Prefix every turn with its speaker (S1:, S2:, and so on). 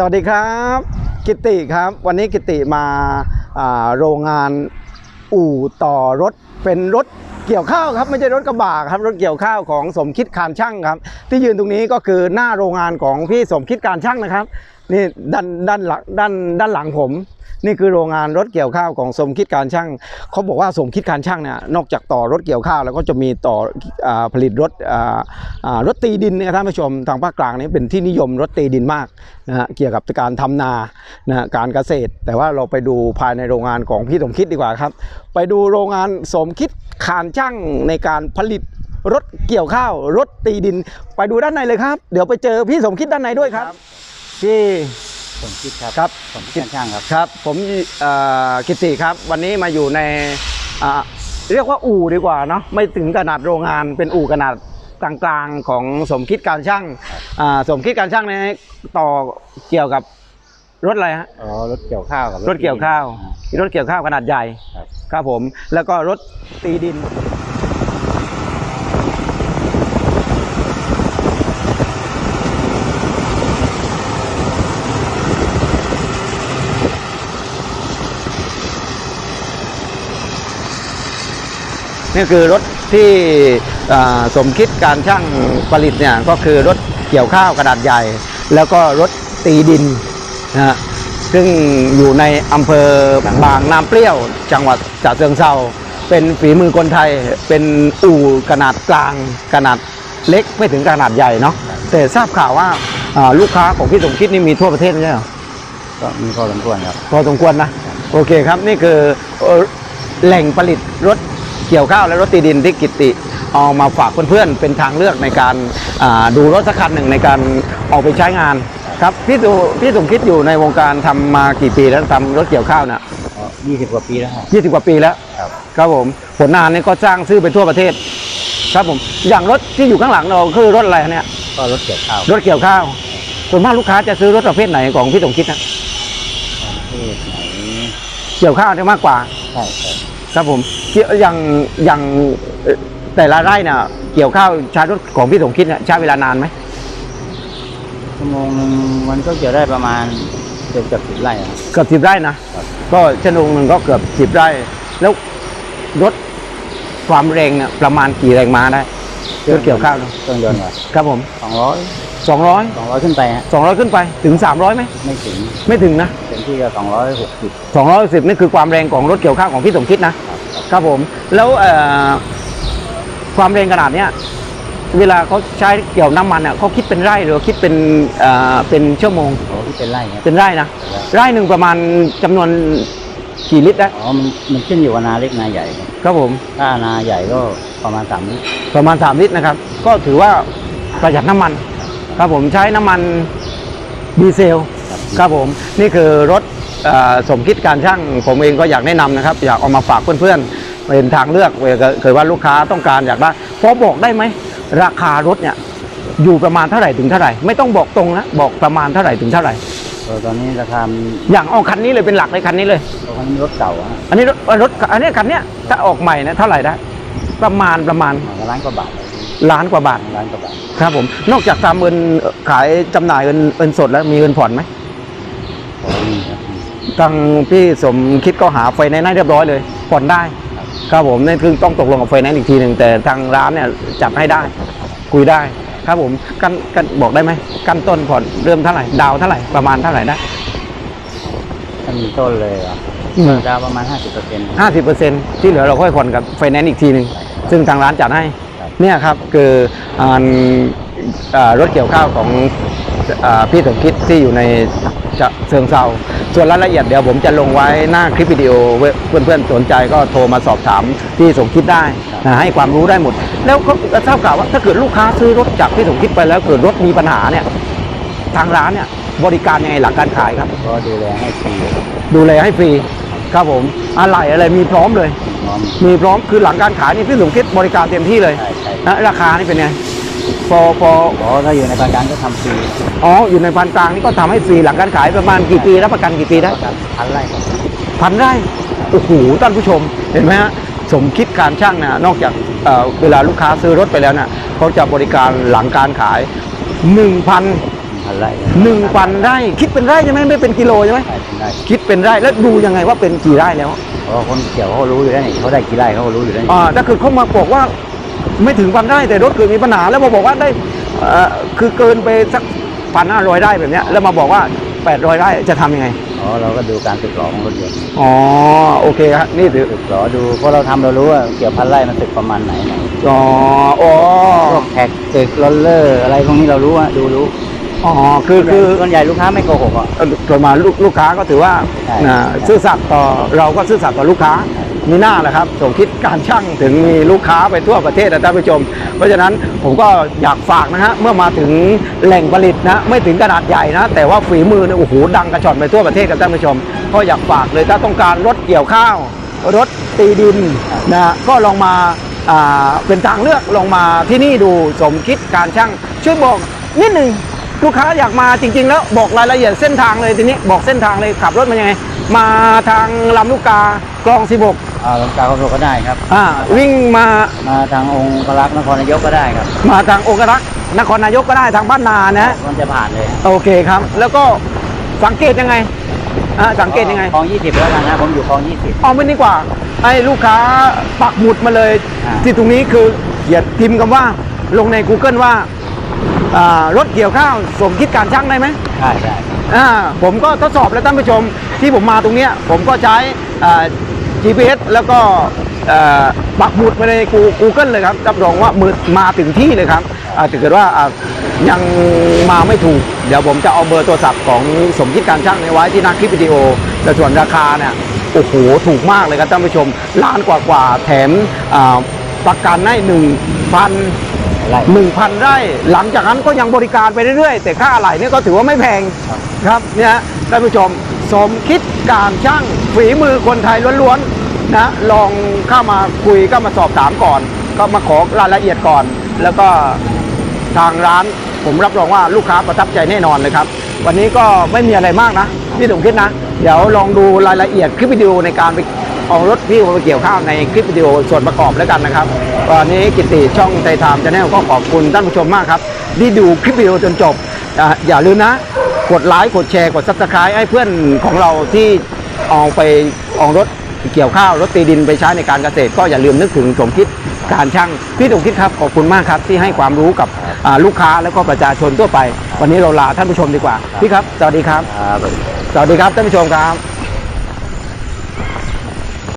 S1: สวัสดีครับ กิติครับ วันนี้กิติมาาโรงงานอู่ต่อรถเป็นรถเกี่ยวข้าวครับไม่ใช่รถกระบะครับรถเกี่ยวข้าวของสมคิดการช่างครับ ที่ยืนตรงนี้ก็คือหน้าโรงงานของพี่สมคิดการช่างนะครับ นี่ด้านด้านหลังด้านด้านหลังผม นี่คือโรงงานรถเกี่ยวข้าวของสมคิดการช่างเขาบอกว่าสมคิดการช่างเนี่ยนอกจากต่อรถเกี่ยวข้าวแล้วก็จะมีต่ออผลิตรถรถตีดินนะท่านผู้ชมทางภาคกลางนี่เป็นที่นิยมรถตีดินมากนะฮะเกี่ยวกับการทำนานะการเกษตร แต่ว่าเราไปดูภายในโรงงานของพี่สมคิดดีกว่าครับ ไปดูโรงงานสมคิดขานช่างในการผลิตรถเกี่ยวข้าว รถตีดิน ไปดูด้านในเลยครับ เดี๋ยวไปเจอพี่สมคิดด้านในด้วยครับ พี่
S2: ผมคิดครับ
S1: ครับ
S2: ผมคิดช่างครับ
S1: ครับ ผมเอ่อกิติครับ วันนี้มาอยู่ในอ่าเรียกว่าอู่ดีกว่าเนาะไม่ถึงขนาดโรงงานเป็นอู่ขนาดกลางๆของสมคิดการช่างอ่าสมคิดการช่างเนี่ยต่อเกี่ยวกับรถอะไรฮะ
S2: อ๋อรถเกี่ยวข้าวกับ
S1: รถเกี่ยวข้าว
S2: อ่
S1: รถเกี่ยวข้าวขนาดใหญ่
S2: ครับ
S1: ครับผม แล้วก็รถตีดิน นี่คือรถที่อ่าสมคิดการช่างผลิตเนี่ยก็คือรถเกี่ยวข้าวกระดาษใหญ่ แล้วก็รถตีดินนะฮะซึ่งอยู่ในอำเภอบางน้ำเปรี้ยว จังหวัดฉะเชิงเทราเป็นฝีมือคนไทยเป็นอู่ขนาดกลางขนาดเล็กไม่ถึงขนาดใหญ่เนาะแต่ทราบข่าวว่าอ่าลูกค้าของพี่สมคิดนี่มีทั่วประเทศไม่ใช่เหรอ
S2: ก็มีพอสมควรครับ
S1: พอสมควรนะ โอเคครับนี่คือเอ่อแหล่งผลิตรถ เกี่ยวข้าวและรถตีดินที่กิติเอามาฝากเพื่อนๆเป็นทางเลือกในการอ่าดูรถสักคันหนึ่งในการออกไปใช้งานครับพี่ดูพี่สมคิดอยู่ในวงการทำมากี่ปีแล้วทำรถเกี่ยวข้าวน่ะ
S2: อ๋อยี่สิบกว่าปีแล้วครับ
S1: ยี่สิบกว่าปีแล้ว
S2: ครับ
S1: ครับผมผลงานนี้ก็สร้างชื่อไปทั่วประเทศ ครับผมอย่างรถที่อยู่ข้างหลังเราคือรถอะไรเนี่ย
S2: ก็รถเกี่ยวข้าว
S1: รถเกี่ยวข้าวส่วนมากลูกค้าจะซื้อรถประเภทไหนของพี่สมคิดนะ
S2: ประเทศไหน
S1: เกี่ยวข้าวได้มากกว่า
S2: ใช่ใช่
S1: ครับผมเกี่ยว อย่างอย่างเอ่อแต่ละไร่น่ะ เกี่ยวข้าวใช้รถของพี่สมคิดเนี่ยใช้เวลานานไหม
S2: ชั่วโมงหนึ่งมันก็เกี่ยวได้ประมาณเกือบเกือบสิบไร่ครับ
S1: เกือบสิบไร่นะครับก็ชั่วโมงหนึ่งก็เกือบสิบไร่ แล้วรถความแรงเนี่ยประมาณกี่แรงม้าได้รถเกี่ยวข้าวเนอะ
S2: เครื่องยนต์ครับ
S1: ครับผม
S2: สองร้อย
S1: สองร้อย
S2: สองร้อยขึ้นไปฮะ
S1: สองร้อยขึ้นไปถึงสามร้อยไหม
S2: ไม่ถึง
S1: ไม่ถึงนะ
S2: เต็มที่ก็สองร้อยหกสิบ
S1: สองร้อยสิบนี่คือความแรงของรถเกี่ยวข้าวของพี่สมคิดนะ ครับผม แล้วเอ่อความแรงขนาดเนี้ยเวลาเขาใช้เกี่ยวน้ำมันเนี่ยเขาคิดเป็นไร่หรือคิดเป็นเอ่อเป็นชั่วโมง
S2: โอ้ที่เป็นไร่ครับ
S1: เป็นไร่นะไร่หนึ่งประมาณจำนวนกี่ลิตรได้
S2: อ๋อมันมันขึ้นอยู่กับนาเล็กนาใหญ่ ครับ
S1: ครับผม
S2: ถ้านาใหญ่ก็ประมาณสามลิตร
S1: ประมาณ3ลิตรนะครับ ก็ถือว่าประหยัดน้ำมัน ครับผมใช้น้ำมันดีเซล ครับผมนี่คือรถเอ่อ สมคิดการช่างผมเองก็อยากแนะนำนะครับ อยากเอามาฝากเพื่อนๆเป็นทางเลือกเวลาเกิดว่าลูกค้าต้องการอยากได้พอบอกได้ไหมราคารถเนี่ยอยู่ประมาณเท่าไหร่ถึงเท่าไหร่ไม่ต้องบอกตรงนะบอกประมาณเท่าไหร่ถึงเท่าไหร่
S2: เออตอนนี้ราคามัน
S1: อย่างเอาคันนี้เลยเป็นหลักเลยคันนี้เลย
S2: เพราะว่ามันรถเก่าอะ
S1: อันนี้รถรถอันนี้คันเนี้ยถ้าออกใหม่นะเท่าไหร่ได้ ประมาณประมาณ
S2: ประมาณล้านกว่าบาท
S1: ล้านกว่าบาท
S2: ล้านกว่าบาท
S1: ครับผมนอกจากทำเงินขายจำหน่ายเงินเงินสดแล้วมีเงินผ่อนไหม
S2: พอมีครับ
S1: ทางพี่สมคิดก็หาไฟแนนซ์ให้เรียบร้อยเลยผ่อนได้
S2: ครับ
S1: ครับผมนั่นคือต้องตกลงกับไฟแนนซ์อีกทีหนึ่งแต่ทางร้านเนี่ยจัดให้ได้คุยได้ครับผมกันกันบอกได้ไหมกันต้นผ่อนเริ่มเท่าไหร่ดาวเท่าไหร่ประมาณเท่าไหร่ได้
S2: ถ้ามีต้นเลยอะดาวประมาณ 50เปอร์เซ็นต์
S1: ห้าสิบเปอร์เซ็นที่เหลือเราค่อยผ่อนกับไฟแนนซ์อีกทีหนึ่งซึ่งทางร้านจัดให้
S2: ครับ
S1: เนี่ยครับคืออ่าอ่ารถเกี่ยวข้าวของอา พี่สมคิดที่อยู่ในจะเชิงเซาส่วนรายละเอียดเดี๋ยวผมจะลงไว้หน้าคลิปวิดีโอเว้ยเพื่อนๆสนใจก็โทรมาสอบถามพี่สมคิดได้นะให้ความรู้ได้หมด แล้วก็ทราบข่าวว่าถ้าเกิดลูกค้าซื้อรถจากพี่สมคิดไปแล้วเกิดรถมีปัญหาเนี่ยทางร้านเนี่ยบริการยังไงหลังการขายครับ
S2: ก็ดูแลให้ฟรี
S1: ดูแลให้ฟรีครับผมอะไรอะไรมีพร้อมเลย
S2: น้อม
S1: มีพร้อมคือหลังการขายนี่พี่สมคิดบริการเต็มที่เลย
S2: ใช่ใช่
S1: นะราคานี่เป็นไง พอพอ
S2: อ๋อถ้าอยู่ในประกันก็ทำฟรี
S1: อ๋ออยู่ในพันกลางนี่ก็ทำให้ฟรีหลังการขายประมาณกี่ปีรับประกันกี่ปีได้
S2: ประกันพันไร่ครับ
S1: พันไร่โอ้โหท่านผู้ชมเห็นไหมฮะสมคิดการช่างนะนอกจากเอ่อเวลาลูกค้าซื้อรถไปแล้วนะเขาจะบริการหลังการขาย 1,000
S2: พันไร่
S1: หนึ่งพันไร่ คิดเป็นไร่ใช่ไหมไม่เป็นกิโลใช่ไหม
S2: ใช่เป็นไร่
S1: คิดเป็นไร่แล้วดูยังไงว่าเป็นกี่ไร่แล้ว
S2: เพราะว่าคนเกี่ยวเขารู้อยู่แล้วนี่เขาได้กี่ไร่เขาก็รู้อยู่แล้วนี่
S1: อ่าถ้าคือเขามาบอกว่า ไม่ถึงพันไร่แต่รถเกิดมีปัญหาแล้วมาบอกว่าได้เอ่อคือเกินไปสักพันห้าร้อยไร่แบบเนี้ยแล้วมาบอกว่าแปดร้อยไร่จะทำยังไง
S2: อ๋อ เราก็ดูการตึกหลอของรถยนต์
S1: อ๋อ โอเคครับ นี่ถือ
S2: ตึกหลอดู เพราะเราทำเรารู้ว่าเกี่ยวพันไร่มันตึกประมาณไหนไหน
S1: อ๋ออ๋อ
S2: พวกแท็กตึกลอลเลอร์อะไรพวกนี้เรารู้อะดูรู้
S1: อ๋อ คือคือ
S2: ส่วนใหญ่ลูกค้าไม่โกหกอะ
S1: เอ่อส่วนมาลูกลูกค้าก็ถือว่า
S2: ใช่
S1: อ่าซื่อสัตย์ต่อเราก็ซื่อสัตย์ต่อลูกค้า มีหน้าแหละครับสมคิดการช่างถึงมีลูกค้าไปทั่วประเทศนะท่านผู้ชม เพราะฉะนั้นผมก็อยากฝากนะฮะเมื่อมาถึงแหล่งผลิตนะไม่ถึงขนาดใหญ่นะ แต่ว่าฝีมือเนี่ยโอ้โหดังกระชอนไปทั่วประเทศกับท่านผู้ชม ก็อยากฝากเลยถ้าต้องการรถเกี่ยวข้าว รถตีดินนะก็ลองมาเป็นทางเลือกลองมาที่นี่ดูสมคิดการช่างช่วยบอกนิดหนึ่งลูกค้าอยากมาจริง ๆ แล้วบอกรายละเอียดเส้นทางเลยทีนี้บอกเส้นทางเลยขับรถมายังไง มาทางลำลูกกากลอง 16
S2: อ่าลงกาเขาก็ได้ครับ
S1: อ่าวิ่งมา
S2: มาทางองค์พระลักษณ์นครนายกก็ได้ครับ
S1: มาทางองครักษ์นครนายกก็ได้ทางบ้านนานะ
S2: มันจะผ่านเลย
S1: โอเคครับ แล้วก็สังเกตยังไงอ่าสังเกตยังไง
S2: คลองยี่สิบแล้วกันนะผมอยู่คลองยี่สิบ
S1: เอาไม่ดีกว่าให้ลูกค้าปักหมุดมาเลย
S2: อ่า
S1: ที่ตรงนี้คือเขียนพิมพ์คำว่าลงใน Google ว่าอ่ารถเกี่ยวข้าวสมคิดการช่างได้ไหม
S2: ใช่ได้
S1: อ่าผมก็ทดสอบแล้วท่านผู้ชมที่ผมมาตรงเนี้ยผมก็ใช้อ่า GPS แล้วก็ปักหมุดมาใน Google เลยครับรับรองว่ามือมาถึงที่เลยครับถ้าเกิดว่ายังมาไม่ถูก เดี๋ยวผมจะเอาเบอร์โทรศัพท์ของสมคิดการช่างในไว้ที่หน้าคลิปวิดีโอ แต่ส่วนราคาเนี่ยโอ้โหถูกมากเลยครับท่านผู้ชมล้านกว่ากว่าแถมประกันให้หนึ่งพันหนึ่งพันไร่ หลังจากนั้นก็ยังบริการไปเรื่อยๆ แต่ค่าอะไหล่เนี่ยก็ถือว่าไม่แพง
S2: ครับ
S1: เนี่ยท่านผู้ชมสมคิดการช่าง ฝีมือคนไทยล้วนๆนะลองเข้ามาคุยก็มาสอบถามก่อน ก็มาขอรายละเอียดก่อน แล้วก็ทางร้านผมรับรองว่าลูกค้าประทับใจแน่นอนเลยครับ วันนี้ก็ไม่มีอะไรมากนะพี่สมคิดนะ เดี๋ยวลองดูรายละเอียดคลิปวิดีโอในการไปเอารถพี่ไปเกี่ยวข้าวในคลิปวิดีโอส่วนประกอบแล้วกันนะครับวันนี้กิติช่องไทยไทม์ชาแนลก็ขอบคุณท่านผู้ชมมากครับ ที่ดูคลิปวิดีโอจนจบอะอย่าลืมนะ กดไลค์กดแชร์กดซับสไครต์ให้เพื่อนของเราที่ เอาไปเออกรถเกี่ยวข้าวรถตีดินไปใช้ในการเกษตร ก็อย่าลืมนึกถึงสมคิดการช่างพี่สมคิดครับขอบคุณมากครับที่ให้ความรู้กับอ่าลูกค้าแล้วก็ประชาชนทั่วไป วันนี้เราลาท่านผู้ชมดีกว่าพี่ครับสวัสดีครับ
S2: ครับ
S1: สวัสดีครับท่านผู้ชมครับ